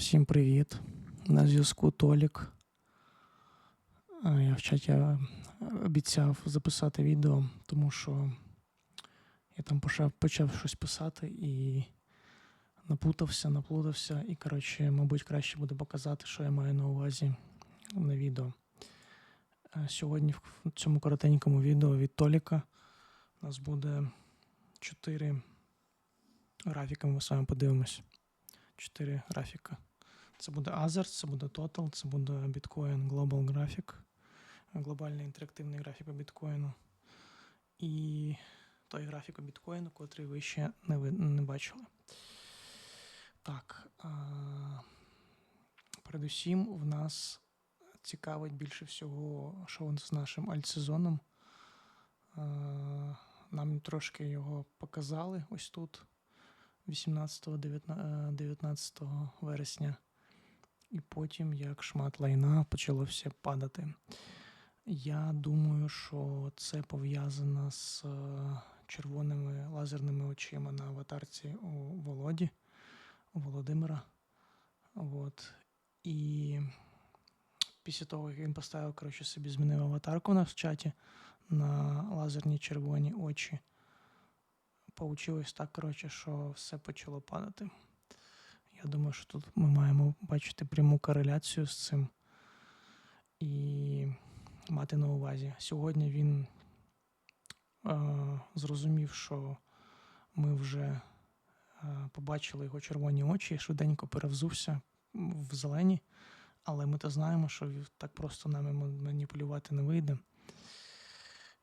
Всім привіт. На зв'язку Толік. Я в чаті е, обіцяв записати відео, тому що я там почав, почав щось писати і наплутався, наплутався. І, коротше, мабуть, краще буде показати, що я маю на увазі на відео. Е, Сьогодні в цьому коротенькому відео від Толіка у нас буде 4 графіки, ми з вами подивимось. 4 графіка. Це буде Others, це буде Total, це буде Bitcoin Global Graphic, глобальний інтерактивний графік біткоїну. І той графік по біткоїну, котрий ви ще не, ви, не бачили. Так. А, передусім, в нас цікавить більше всього, що з нашим альтсезоном. Нам трошки його показали ось тут. 18-19 вересня, і потім, як шмат лайна, почало все падати. Я думаю, що це пов'язано з е, червоними лазерними очима на аватарці у Володі, у Володимира. От. І після того, як він поставив, коротше, собі змінив аватарку у нас в чаті на лазерні червоні очі получилось так, коротше, що все почало падати. Я думаю, що тут ми маємо бачити пряму кореляцію з цим і мати на увазі. Сьогодні він е, зрозумів, що ми вже е, побачили його червоні очі, швиденько перевзувся в зелені, але ми то знаємо, що так просто нами маніпулювати не вийде.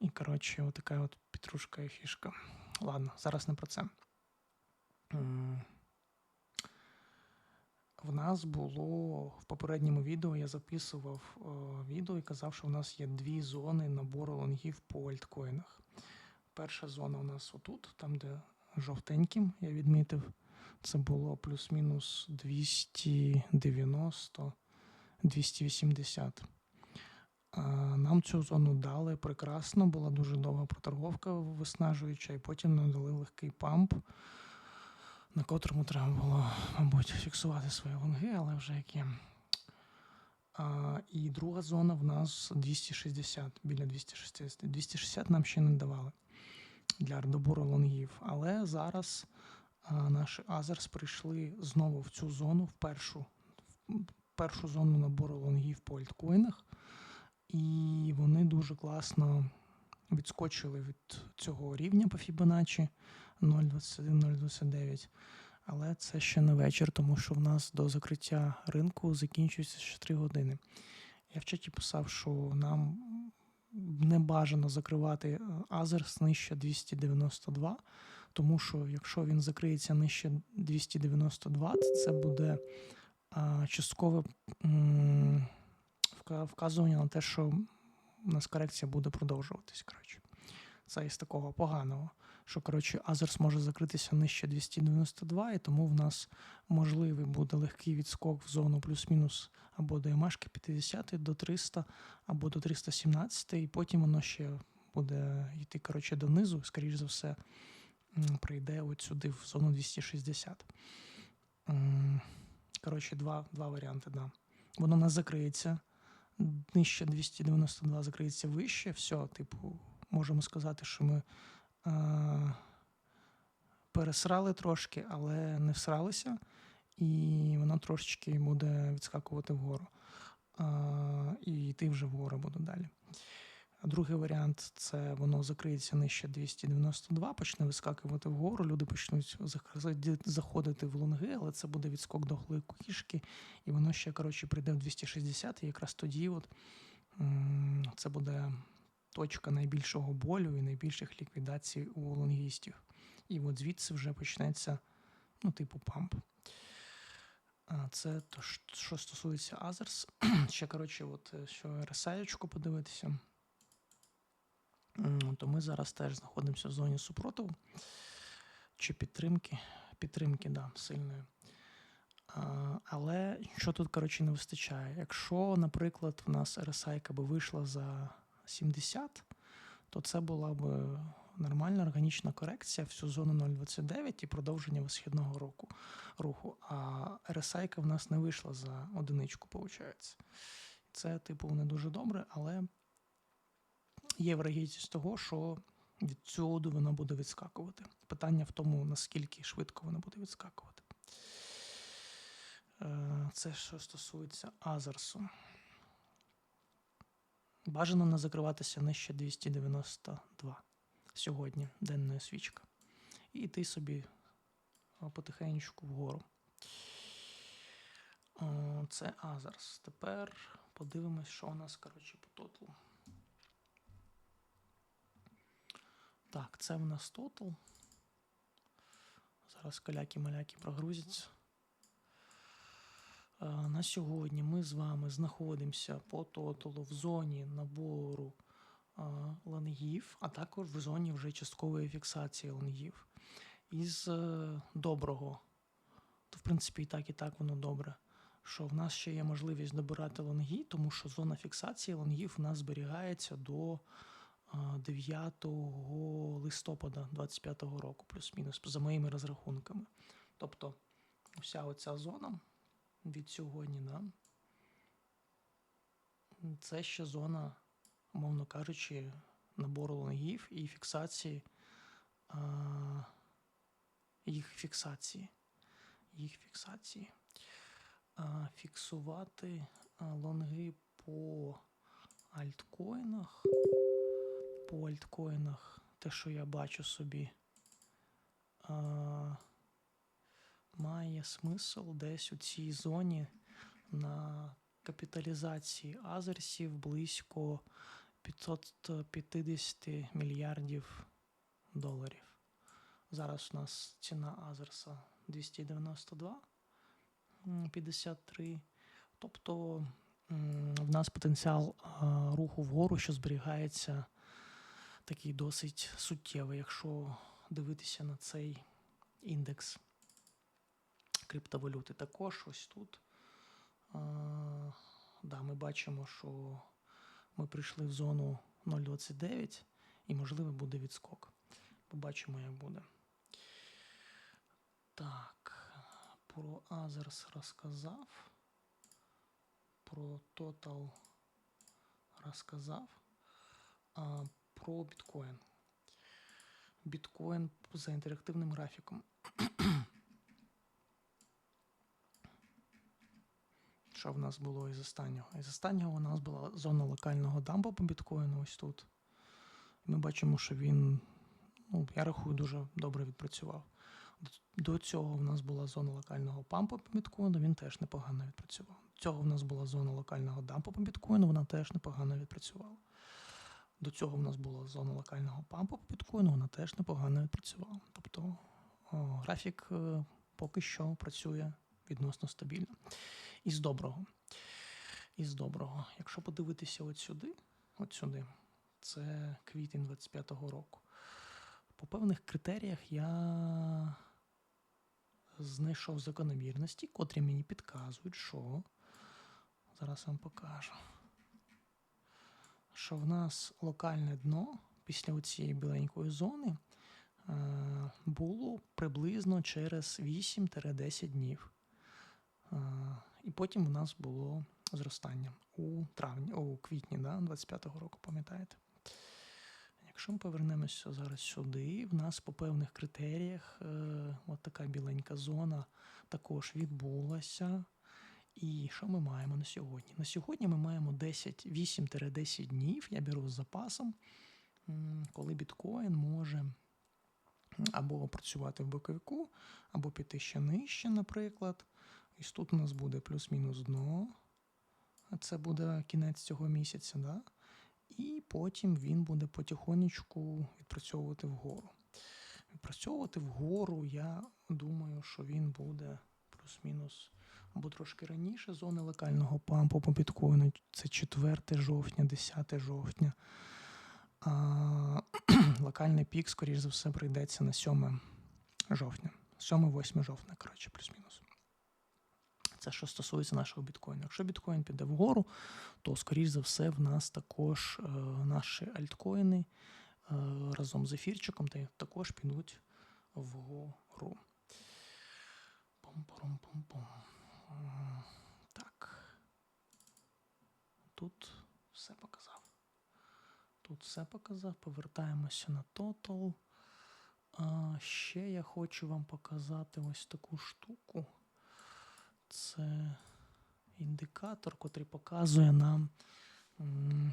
І, коротше, отака от петрушка і фішка. Ладно, зараз не про це. В нас було в попередньому відео я записував о, відео і казав, що в нас є дві зони набору лонгів по альткоїнах. Перша зона у нас отут, там, де жовтеньким я відмітив, це було плюс-мінус 290, 280. Нам цю зону дали прекрасно, була дуже довга проторговка виснажуюча, і потім нам дали легкий памп, на котрому треба було, мабуть, фіксувати свої лонги, але вже як є. А, І друга зона в нас 260, біля 260. 260 нам ще не давали для добору лонгів. Але зараз а, наші Азерс прийшли знову в цю зону, в першу, в першу зону набору лонгів по альткоїнах. І вони дуже класно відскочили від цього рівня по Fibonacci 0,21-0,29. Але це ще не вечір, тому що в нас до закриття ринку закінчується ще 3 години. Я в чаті писав, що нам не бажано закривати Азерс нижче 292, тому що якщо він закриється нижче 292, це буде а, часткове. М- вказування на те, що у нас корекція буде продовжуватись. коротше. Це із такого поганого. Що, коротше, Азерс може закритися нижче 292, і тому в нас можливий буде легкий відскок в зону плюс-мінус або до МАшки 50 до 300, або до 317, і потім воно ще буде йти коротше, донизу, скоріш за все, прийде от сюди в зону 260. Коротше, два два варіанти. Да. Воно не закриється нижче 292 закриється вище, все, типу, можемо сказати, що ми пересрали трошки, але не всралися, і воно трошечки буде відскакувати вгору. Е, і йти вже вгору буде далі. Другий варіант це воно закриється нижче 292, почне вискакувати вгору, люди почнуть заходити в лонги, але це буде відскок до кішки, і воно ще коротше, прийде в 260, і якраз тоді от, це буде точка найбільшого болю і найбільших ліквідацій у лонгістів. І от звідси вже почнеться, ну, типу, памп. Це то, що стосується Азерс. Ще, коротше, от, що RSI подивитися то ми зараз теж знаходимося в зоні супротиву чи підтримки. Підтримки, да, сильної. А, Але що тут, коротше, не вистачає? Якщо, наприклад, в нас RSI би вийшла за 70, то це була б нормальна органічна корекція всю зону 0,29 і продовження висхідного року, руху. А RSI в нас не вийшла за одиничку, виходить. Це, типу, не дуже добре, але є вирогідність того, що від цього вона буде відскакувати. Питання в тому, наскільки швидко вона буде відскакувати. Е, Це що стосується Азерсу. Бажано не закриватися нижче 292 сьогодні, денної свічка. І йти собі потихеньку вгору. Це Азерс. Тепер подивимось, що у нас, коротше, по тоталу. Так, це в нас тотал. Зараз каляки-маляки прогрузяться. Е, На сьогодні ми з вами знаходимося по тоталу в зоні набору е, лонгів, а також в зоні вже часткової фіксації лонгів. Із е, доброго, то в принципі і так, і так воно добре. Що в нас ще є можливість добирати лонги, тому що зона фіксації лонгів у нас зберігається до е, 9 листопада 2025 року, плюс-мінус, за моїми розрахунками. Тобто, вся оця зона від сьогодні, да, це ще зона, умовно кажучи, набору лонгів і фіксації а, їх фіксації. Їх фіксації. А, фіксувати лонги по альткоїнах. По альткоїнах, те, що я бачу собі. А, має смисл десь у цій зоні на капіталізації азерсів близько 550 мільярдів доларів. Зараз у нас ціна Азерса 292 м, 53. Тобто в нас потенціал руху вгору, що зберігається такий досить суттєвий, якщо дивитися на цей індекс криптовалюти. Також ось тут да, ми бачимо, що ми прийшли в зону 0,29 і, можливо, буде відскок. Побачимо, як буде. Так, про Азерс розказав. Про Total розказав. А, про біткоін. Біткоін за інтерактивним графіком. Що в нас було із останнього? Із останнього у нас була зона локального дампу по біткоїну ось тут. Ми бачимо, що він, ну, я рахую, дуже добре відпрацював. До цього в нас була зона локального пампу по біткоїну, він теж непогано відпрацював. До цього в нас була зона локального дампу по біткоїну, вона теж непогано відпрацювала. До цього в нас була зона локального пампу по біткоїну, вона теж непогано відпрацювала. Тобто о, графік е, поки що працює відносно стабільно. Із доброго. Із доброго. Якщо подивитися от сюди, от сюди, це квітень 25-го року. По певних критеріях я знайшов закономірності, котрі мені підказують, що зараз вам покажу. Що в нас локальне дно після цієї біленької зони е, було приблизно через 8-10 днів. Потім у нас було зростання у травні, у квітні да, 25-го року, пам'ятаєте? Якщо ми повернемося зараз сюди, в нас по певних критеріях е, от така біленька зона також відбулася. І що ми маємо на сьогодні? На сьогодні ми маємо 10, 8-10 днів, я беру з запасом, коли біткоін може або працювати в боковику, або піти ще нижче, наприклад. І тут у нас буде плюс-мінус дно. Це буде кінець цього місяця, да? і потім він буде потихонечку відпрацьовувати вгору. Відпрацьовувати вгору, я думаю, що він буде плюс-мінус або трошки раніше зони локального пампу по біткоїну. Це 4 жовтня, 10 жовтня. А, локальний пік, скоріш за все, прийдеться на 7 жовтня. 7-8 жовтня, коротше, плюс-мінус. Це що стосується нашого біткоїну. Якщо біткоін піде вгору, то, скоріш за все, в нас також е, наші альткоїни е, разом з ефірчиком та також підуть вгору. Пом-пором-пом-пом. Так. Тут все показав. Тут все показав. Повертаємося на Total. А, ще я хочу вам показати ось таку штуку. Це індикатор, котрий показує нам м,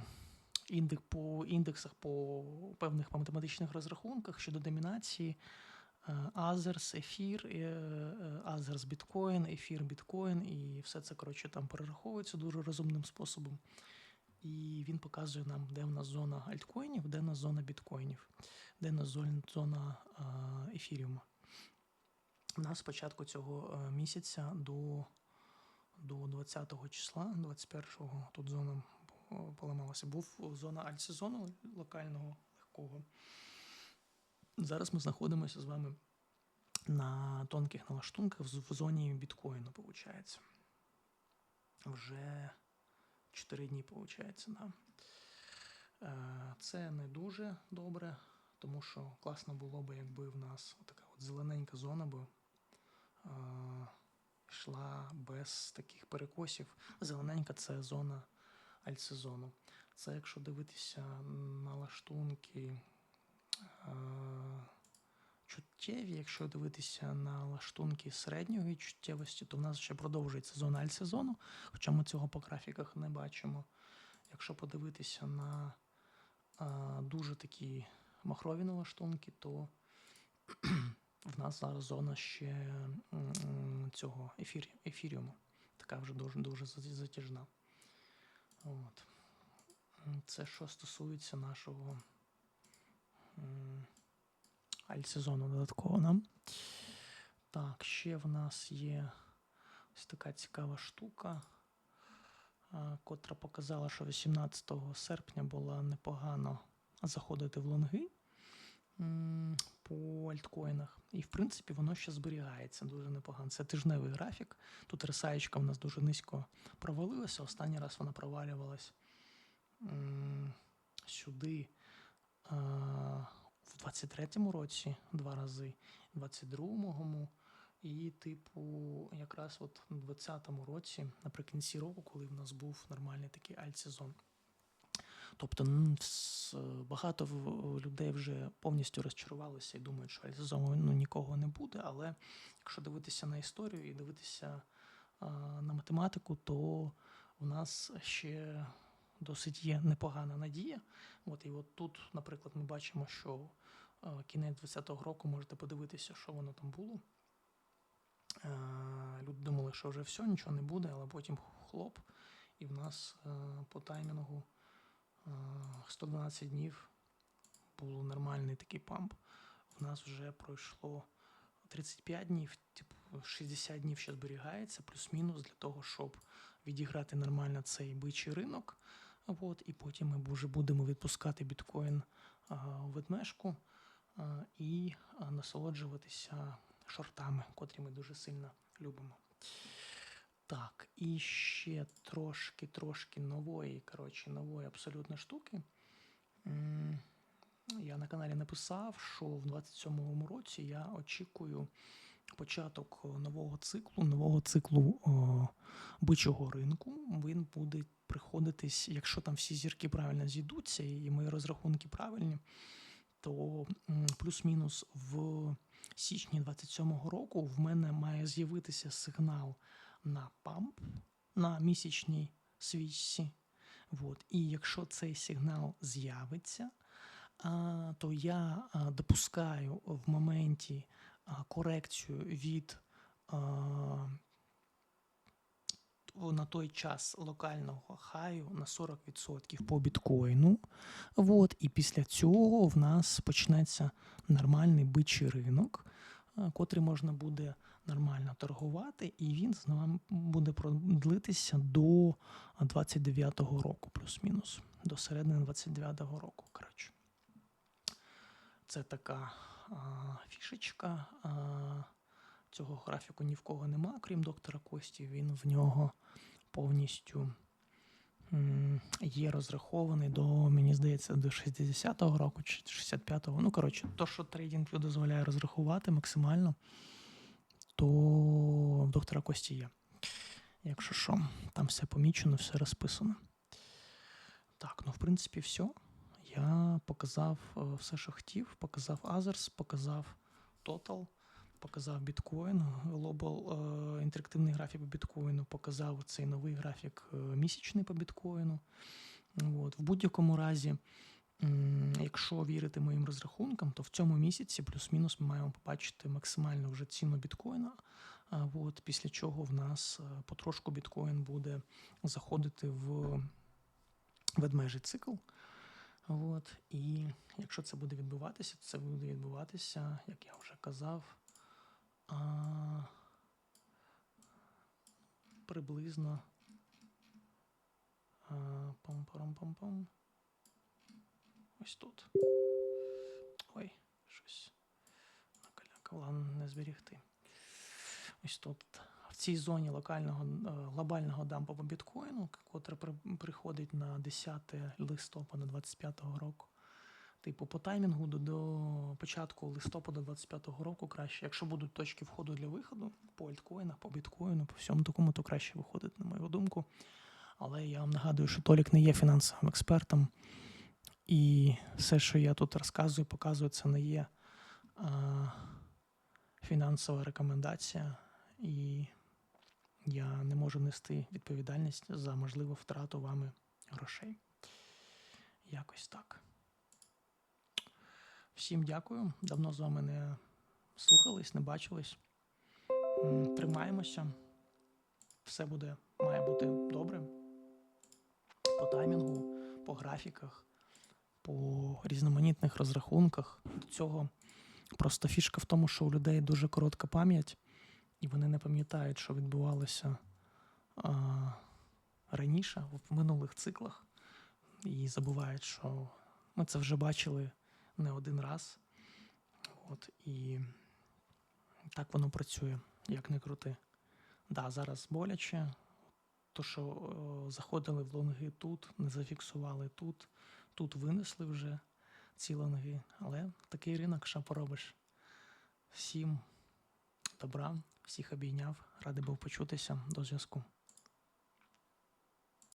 індек по індексах по певних математичних розрахунках щодо домінації. е, Азерс, ефір, е, е, Азерс біткоін, ефір біткоін, і все це коротше там перераховується дуже розумним способом. І він показує нам, де в нас зона альткоїнів, де в нас зона біткоїнів, де в нас зона ефіріуму. У нас з цього е, місяця до, до 20 числа, 21-го, тут зона е, поламалася, був зона альтсезону локального легкого. Зараз ми знаходимося з вами на тонких налаштунках в зоні біткоїну, виходить. Вже 4 дні, виходить, да. Е, Це не дуже добре, тому що класно було б, якби в нас така от зелененька зона би е, йшла без таких перекосів. Зелененька це зона альтсезону. Це якщо дивитися на лаштунки чуттєві, якщо дивитися на лаштунки середньої чуттєвості, то в нас ще продовжується зона альтсезону, хоча ми цього по графіках не бачимо. Якщо подивитися на дуже такі махрові налаштунки, то в нас зараз зона ще цього ефір, ефіріуму. Така вже дуже дуже затяжна. От. Це що стосується нашого м, альтсезону додатково нам. Так, ще в нас є ось така цікава штука, котра показала, що 18 серпня було непогано заходити в лонги по альткоїнах. І, в принципі, воно ще зберігається дуже непогано. Це тижневий графік. Тут рисаєчка в нас дуже низько провалилася. Останній раз вона провалювалась сюди. а, в 23-му році два рази, в 22-му, і, типу, якраз от в 20-му році, наприкінці року, коли в нас був нормальний такий альтсезон. Тобто багато людей вже повністю розчарувалися і думають, що альтсезону ну, нікого не буде. Але якщо дивитися на історію і дивитися на математику, то у нас ще досить є непогана надія. От і от тут, наприклад, ми бачимо, що кінець 20-го року можете подивитися, що воно там було. Люди думали, що вже все, нічого не буде, але потім хлоп, і в нас по таймінгу 112 днів був нормальний такий памп. В нас вже пройшло 35 днів, типу 60 днів ще зберігається, плюс-мінус для того, щоб відіграти нормально цей бичий ринок. От, і потім ми вже будемо відпускати біткоін у ведмежку і насолоджуватися шортами, котрі ми дуже сильно любимо. Так, і ще трошки, трошки нової, коротше, нової абсолютно штуки. Я на каналі написав, що в 27-му році я очікую початок нового циклу, нового циклу о, бичого ринку. Він буде приходитись, якщо там всі зірки правильно зійдуться, і мої розрахунки правильні, то плюс-мінус в січні 27-го року в мене має з'явитися сигнал на памп на місячній свічці. От. І якщо цей сигнал з'явиться, то я допускаю в моменті корекцію від на той час локального хаю на 40% по біткоїну. От, і після цього в нас почнеться нормальний бичий ринок, котрий можна буде нормально торгувати, і він з нами буде продлитися до 29-го року, плюс-мінус, до середини 29-го року. Коротше. Це така а, фішечка. А, цього графіку ні в кого нема, крім доктора Кості. Він в нього повністю є розрахований до, мені здається, до 60-го року чи 65-го. Ну, коротше, то, що TradingView дозволяє розрахувати максимально, в доктора Кості є. Якщо що, там все помічено, все розписано. Так, ну в принципі, все. Я показав е, все, що хотів. Показав Others, показав Total, показав біткоін, Global, е, інтерактивний графік по біткоїну, показав цей новий графік е, місячний по біткоїну. От. В будь-якому разі, якщо вірити моїм розрахункам, то в цьому місяці плюс-мінус ми маємо побачити максимальну вже ціну біткоїна. От, після чого в нас е, потрошку біткоін буде заходити в ведмежий цикл. От, і якщо це буде відбуватися, то це буде відбуватися, як я вже казав, а, приблизно. а, Пам-парам-пам-пам. Ось тут. Ой, щось накалякав, ладно, не зберігти. Ось тут, в цій зоні локального е, глобального дампу біткоїну, котре приходить на 10 листопада 25-го року. Типу, по таймінгу до, до початку листопада 25-го року краще. Якщо будуть точки входу для виходу по альткоїнах, по біткоїну, по всьому такому, то краще виходить, на мою думку. Але я вам нагадую, що Толік не є фінансовим експертом, і все, що я тут розказую, показую, це не є а, фінансова рекомендація, і я не можу нести відповідальність за можливу втрату вами грошей. Якось так. Всім дякую. Давно з вами не слухались, не бачились. Тримаємося. Все буде, має бути добре. По таймінгу, по графіках, по різноманітних розрахунках. До цього просто фішка в тому, що у людей дуже коротка пам'ять, і вони не пам'ятають, що відбувалося а, раніше, в минулих циклах, і забувають, що ми це вже бачили не один раз. От, і так воно працює, як не крути. Да, зараз боляче. То, що о, заходили в лонги тут, не зафіксували тут, тут винесли вже ці лонги. Але такий ринок, що поробиш. Всім добра, всіх обійняв, радий був почутися. До зв'язку.